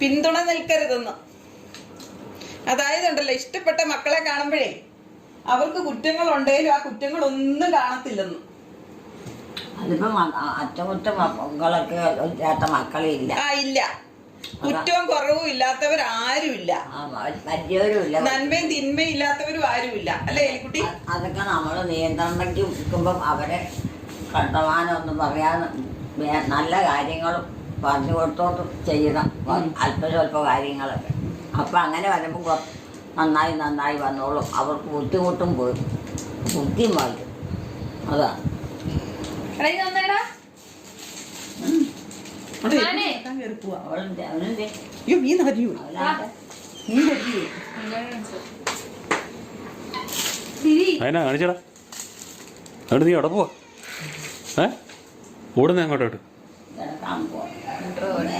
പിന്തുണ നിൽക്കരുതെന്ന്. അതായത് ഉണ്ടല്ലോ ഇഷ്ടപ്പെട്ട മക്കളെ കാണുമ്പോഴേ അവർക്ക് കുറ്റങ്ങൾ ഉണ്ടെങ്കിലും ആ കുറ്റങ്ങൾ ഒന്നും കാണത്തില്ലെന്ന്. അതിപ്പം അറ്റകുറ്റ മക്കളൊക്കെ ചേട്ട മക്കളില്ല. ആ ഇല്ല. കുറ്റവും കുറവും ഇല്ലാത്തവർ ആരുമില്ല ഇല്ല നന്മയും തിന്മയും ഇല്ലാത്തവരും ആരുമില്ല. അല്ലേ എലിക്കുട്ടി? അതൊക്കെ നമ്മൾ നിയന്ത്രണയ്ക്ക് നിൽക്കുമ്പം അവരെ കണ്ടമാനം ഒന്നും പറയാൻ നല്ല കാര്യങ്ങളും പറഞ്ഞു കൊടുത്തോട്ട് ചെയ്യണം. അല്പ സ്വല്പ കാര്യങ്ങളൊക്കെ. അപ്പം അങ്ങനെ വരുമ്പോൾ നന്നായി നന്നായി വന്നോളും. അവർക്ക് ബുദ്ധിമുട്ടും പോയി. ബുദ്ധിയും വായിക്കും അതാണ് അതിനാ കാണിച്ചടാ. എന്നിട്ട് നീ? എവിടെ പോവാ. ഏ? ഓടുന്നേ അങ്ങോട്ടോട്ട്. കിടക്കാൻ പോവാം